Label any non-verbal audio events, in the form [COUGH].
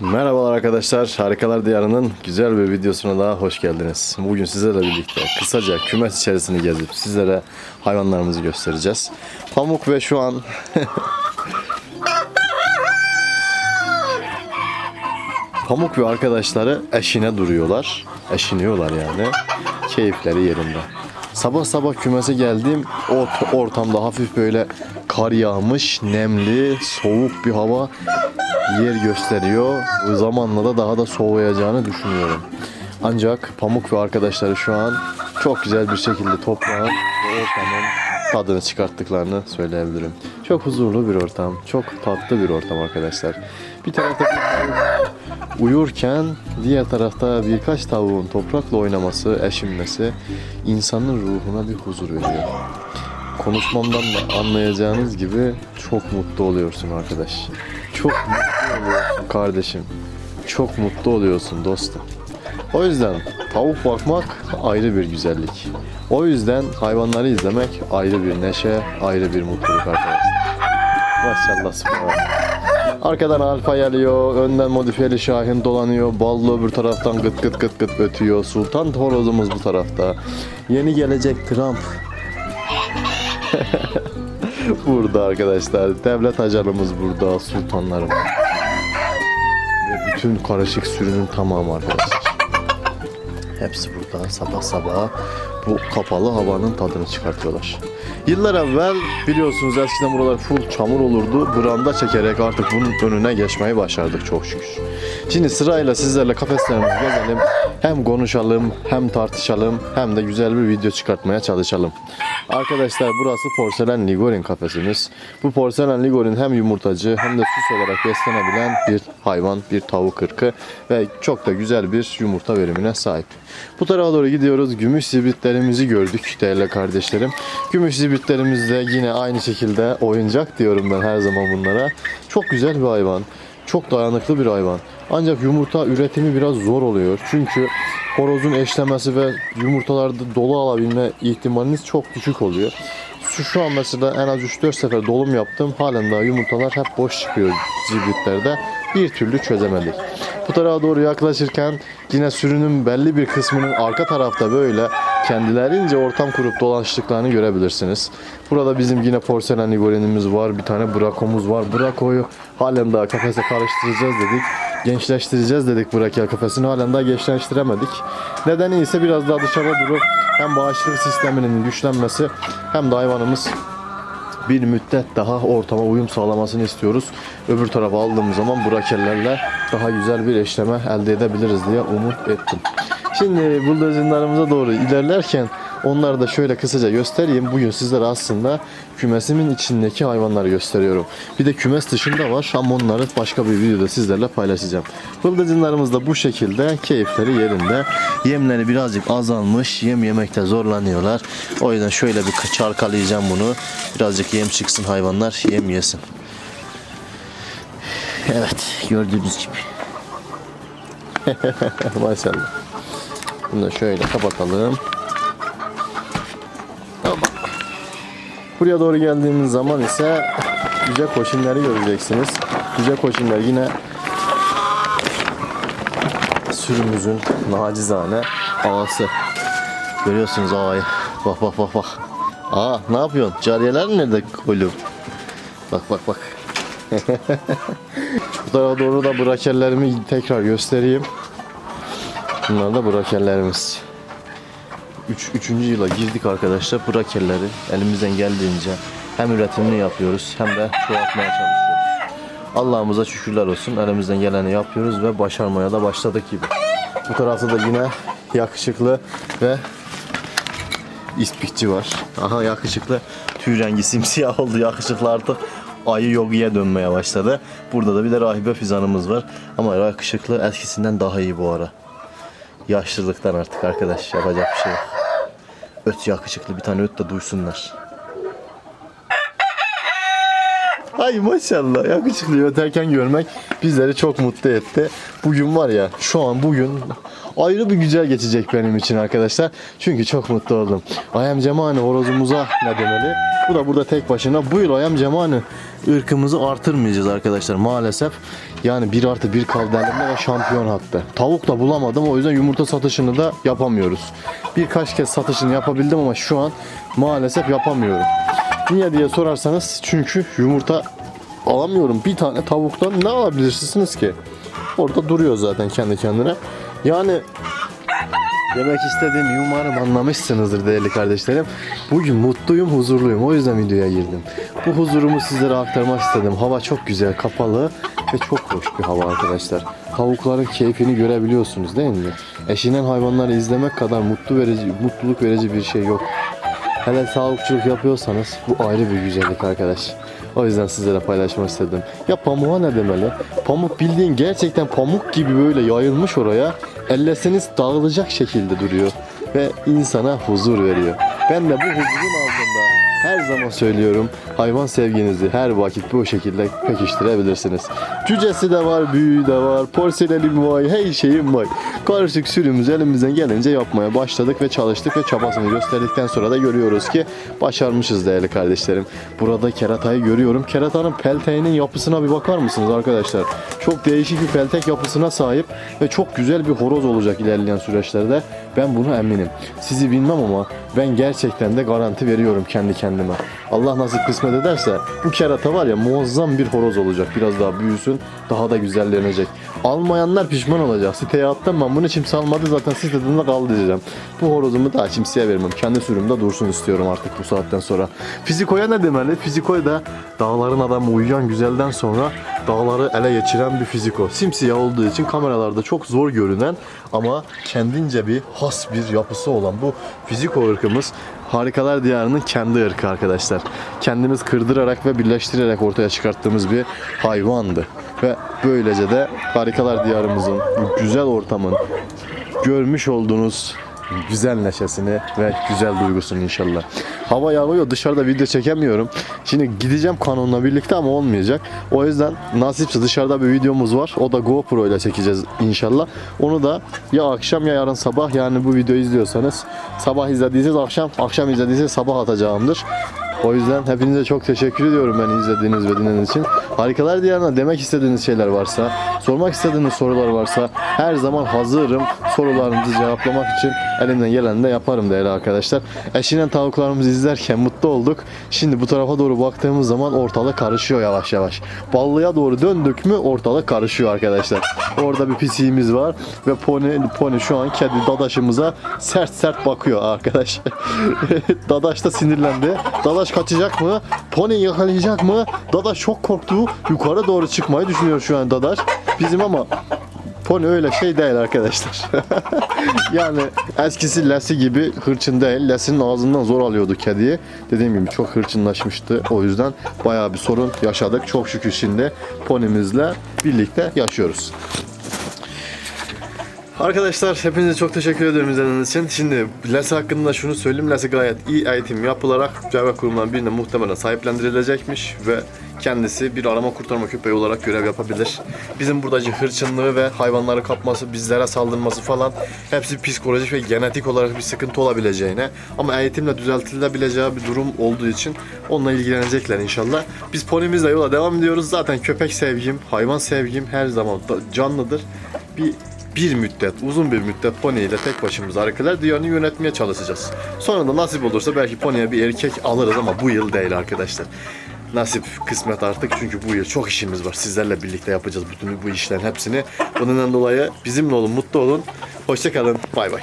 Merhabalar arkadaşlar. Harikalar Diyarı'nın güzel bir videosuna daha hoş geldiniz. Bugün sizlerle birlikte kısaca kümes içerisini gezip sizlere hayvanlarımızı göstereceğiz. Pamuk ve şu an [LAUGHS] Pamuk ve arkadaşları eşine duruyorlar. Eşiniyorlar yani. Keyifleri yerinde. Sabah sabah kümese geldim. O ortamda hafif böyle kar yağmış, nemli, soğuk bir hava yer gösteriyor. Zamanla da daha da soğuyacağını düşünüyorum. Ancak Pamuk ve arkadaşları şu an çok güzel bir şekilde toprağın ve ortamın tadını çıkarttıklarını söyleyebilirim. Çok huzurlu bir ortam, çok tatlı bir ortam arkadaşlar. Bir tarafta uyurken diğer tarafta birkaç tavuğun toprakla oynaması, eşinmesi insanın ruhuna bir huzur veriyor. Konuşmamdan da anlayacağınız gibi çok mutlu oluyorsun arkadaş. Çok mutlu kardeşim. Çok mutlu oluyorsun dostum. O yüzden tavuk bakmak ayrı bir güzellik. O yüzden hayvanları izlemek ayrı bir neşe, ayrı bir mutluluk arkadaşlar. Maşallah subhanallah. Arkadan alfa geliyor, önden modifiyeli şahin dolanıyor, ballı öbür taraftan gıt gıt gıt gıt ötüyor. Sultan horozumuz bu tarafta. Yeni gelecek Trump [LAUGHS] burada arkadaşlar. Devlet ajanımız burada, sultanlarım. Bütün karışık sürünün tamamı arkadaşlar. Hepsi burada sabah sabah bu kapalı havanın tadını çıkartıyorlar. Yıllar evvel biliyorsunuz eskiden buralar full çamur olurdu. Branda çekerek artık bunun önüne geçmeyi başardık çok şükür. Şimdi sırayla sizlerle kafeslerimizi gezelim. Hem konuşalım, hem tartışalım, hem de güzel bir video çıkartmaya çalışalım. Arkadaşlar burası porselen ligorin kafesimiz. Bu porselen ligorin hem yumurtacı hem de süs olarak beslenebilen bir hayvan, bir tavuk ırkı ve çok da güzel bir yumurta verimine sahip. Bu tarafa doğru gidiyoruz. Gümüş zibritlerimizi gördük değerli kardeşlerim. Gümüş zibritlerimiz de yine aynı şekilde oyuncak diyorum ben her zaman bunlara. Çok güzel bir hayvan. Çok dayanıklı bir hayvan. Ancak yumurta üretimi biraz zor oluyor. Çünkü horozun eşlemesi ve yumurtalarda dolu alabilme ihtimaliniz çok düşük oluyor. Şu, şu an mesela en az 3-4 sefer dolum yaptım. Halen daha yumurtalar hep boş çıkıyor zibritlerde. Bir türlü çözemedik. Bu tarafa doğru yaklaşırken yine sürünün belli bir kısmının arka tarafta böyle kendilerince ortam kurup dolaştıklarını görebilirsiniz. Burada bizim yine porselen ligorenimiz var. Bir tane brakomuz var. Brakoyu halen daha kafese karıştıracağız dedik. Gençleştireceğiz dedik brakel kafesini. Halen daha gençleştiremedik. Nedeni ise biraz daha dışarıda durup hem bağışıklık sisteminin güçlenmesi hem de hayvanımız bir müddet daha ortama uyum sağlamasını istiyoruz. Öbür tarafa aldığımız zaman brakellerle daha güzel bir eşleme elde edebiliriz diye umut ettim. Şimdi buldozinlerimize doğru ilerlerken onları da şöyle kısaca göstereyim. Bugün sizlere aslında kümesimin içindeki hayvanları gösteriyorum. Bir de kümes dışında var ama onları başka bir videoda sizlerle paylaşacağım. Bıldırcınlarımız da bu şekilde keyifleri yerinde. Yemleri birazcık azalmış. Yem yemekte zorlanıyorlar. O yüzden şöyle bir çarkalayacağım bunu. Birazcık yem çıksın hayvanlar yem yesin. Evet gördüğünüz gibi. [LAUGHS] Maşallah. Bunu da şöyle kapatalım. Buraya doğru geldiğimiz zaman ise yüce koşinleri göreceksiniz. Yüce koşinler yine sürümüzün nacizane ağası. Görüyorsunuz ağayı. Bak bak bak bak. Aa ne yapıyorsun? Cariyeler nerede oğlum? Bak bak bak. [LAUGHS] Bu tarafa doğru da brakerlerimi tekrar göstereyim. Bunlar da brakerlerimiz. Üç, üçüncü yıla girdik arkadaşlar. Brakerleri elimizden geldiğince hem üretimini yapıyoruz hem de çoğaltmaya çalışıyoruz. Allah'ımıza şükürler olsun. Elimizden geleni yapıyoruz ve başarmaya da başladık gibi. Bu tarafta da yine yakışıklı ve ispikçi var. Aha yakışıklı tüy rengi simsiyah oldu. Yakışıklı artık ayı yogiye dönmeye başladı. Burada da bir de rahibe fizanımız var. Ama yakışıklı eskisinden daha iyi bu ara. Yaşlılıktan artık arkadaş yapacak bir şey yok. Öt yakışıklı bir tane öt de duysunlar. Ay maşallah yakışıklı öterken görmek bizleri çok mutlu etti. Bugün var ya şu an bugün ayrı bir güzel geçecek benim için arkadaşlar. Çünkü çok mutlu oldum. Ayam Cemani horozumuza ne demeli? Bu da burada tek başına. Bu yıl Ayam Cemani ırkımızı artırmayacağız arkadaşlar maalesef. Yani bir artı bir kaldı elimde ve şampiyon hattı. Tavuk da bulamadım o yüzden yumurta satışını da yapamıyoruz. Birkaç kez satışını yapabildim ama şu an maalesef yapamıyorum. Niye diye sorarsanız çünkü yumurta alamıyorum. Bir tane tavuktan ne alabilirsiniz ki? Orada duruyor zaten kendi kendine. Yani Demek istediğimi umarım anlamışsınızdır değerli kardeşlerim. Bugün mutluyum, huzurluyum. O yüzden videoya girdim. Bu huzurumu sizlere aktarmak istedim. Hava çok güzel, kapalı ve çok hoş bir hava arkadaşlar. Tavukların keyfini görebiliyorsunuz değil mi? Eşinen hayvanları izlemek kadar mutlu verici, mutluluk verici bir şey yok. Hele tavukçuluk yapıyorsanız bu ayrı bir güzellik arkadaş. O yüzden sizlere paylaşmak istedim. Ya pamuğa ne demeli? Pamuk bildiğin gerçekten pamuk gibi böyle yayılmış oraya. Elleseniz dağılacak şekilde duruyor. Ve insana huzur veriyor. Ben de bu huzurun altında her zaman söylüyorum hayvan sevginizi her vakit bu şekilde pekiştirebilirsiniz. Cücesi de var, büyüğü de var, porselenim var, her şeyim var. Karışık sürümüzü elimizden gelince yapmaya başladık ve çalıştık ve çabasını gösterdikten sonra da görüyoruz ki başarmışız değerli kardeşlerim. Burada keratayı görüyorum. Keratanın pelteğinin yapısına bir bakar mısınız arkadaşlar? Çok değişik bir peltek yapısına sahip ve çok güzel bir horoz olacak ilerleyen süreçlerde. Ben bunu eminim. Sizi bilmem ama ben gerçekten de garanti veriyorum kendi kendime. Allah nasip kısmet ederse bu kerata var ya muazzam bir horoz olacak. Biraz daha büyüsün, daha da güzellenecek. Almayanlar pişman olacak. Siteye attım ben bunu kimse almadı zaten sitede kaldı diyeceğim. Bu horozumu daha kimseye vermem. Kendi sürümde dursun istiyorum artık bu saatten sonra. Fizikoya ne demeli? Fizikoya da dağların adamı uyuyan güzelden sonra dağları ele geçiren bir fiziko. Simsiyah olduğu için kameralarda çok zor görünen ama kendince bir has bir yapısı olan bu fiziko ırkımız Harikalar Diyarı'nın kendi ırkı arkadaşlar. Kendimiz kırdırarak ve birleştirerek ortaya çıkarttığımız bir hayvandı. Ve böylece de Harikalar Diyarımızın güzel ortamın görmüş olduğunuz güzel neşesini ve güzel duygusunu inşallah. Hava yağıyor dışarıda video çekemiyorum. Şimdi gideceğim kanonla birlikte ama olmayacak. O yüzden nasipse dışarıda bir videomuz var. O da GoPro ile çekeceğiz inşallah. Onu da ya akşam ya yarın sabah yani bu videoyu izliyorsanız sabah izlediyseniz akşam, akşam izlediyseniz sabah atacağımdır. O yüzden hepinize çok teşekkür ediyorum beni izlediğiniz ve dinlediğiniz için. Harikalar Diyarı'na demek istediğiniz şeyler varsa, sormak istediğiniz sorular varsa her zaman hazırım. Sorularınızı cevaplamak için elimden geleni de yaparım değerli arkadaşlar. Eşinen tavuklarımızı izlerken mutlu olduk. Şimdi bu tarafa doğru baktığımız zaman ortalık karışıyor yavaş yavaş. Ballıya doğru döndük mü ortalık karışıyor arkadaşlar. Orada bir pisiğimiz var ve pony, pony şu an kedi dadaşımıza sert sert bakıyor arkadaş. Dadaş da sinirlendi. Dadaş kaçacak mı? Pony yakalayacak mı? Dadaş çok korktu. Yukarı doğru çıkmayı düşünüyor şu an Dadaş. Bizim ama Pony öyle şey değil arkadaşlar. [LAUGHS] yani eskisi Lesi gibi hırçın değil. Lesi'nin ağzından zor alıyordu kediyi. Dediğim gibi çok hırçınlaşmıştı. O yüzden bayağı bir sorun yaşadık. Çok şükür şimdi ponimizle birlikte yaşıyoruz. Arkadaşlar hepinize çok teşekkür ediyorum izlediğiniz için. Şimdi Lesi hakkında şunu söyleyeyim. Lesi gayet iyi eğitim yapılarak devlet kurumlarından birine muhtemelen sahiplendirilecekmiş ve kendisi bir arama kurtarma köpeği olarak görev yapabilir. Bizim buradaki hırçınlığı ve hayvanları kapması, bizlere saldırması falan hepsi psikolojik ve genetik olarak bir sıkıntı olabileceğine ama eğitimle düzeltilebileceği bir durum olduğu için onunla ilgilenecekler inşallah. Biz ponimizle yola devam ediyoruz. Zaten köpek sevgim, hayvan sevgim her zaman canlıdır. Bir bir müddet, uzun bir müddet pony ile tek başımıza harikalar diyarını yönetmeye çalışacağız. Sonra da nasip olursa belki pony'e bir erkek alırız ama bu yıl değil arkadaşlar. Nasip, kısmet artık çünkü bu yıl çok işimiz var. Sizlerle birlikte yapacağız bütün bu işlerin hepsini. Bundan dolayı bizimle olun, mutlu olun. Hoşçakalın, bay bay.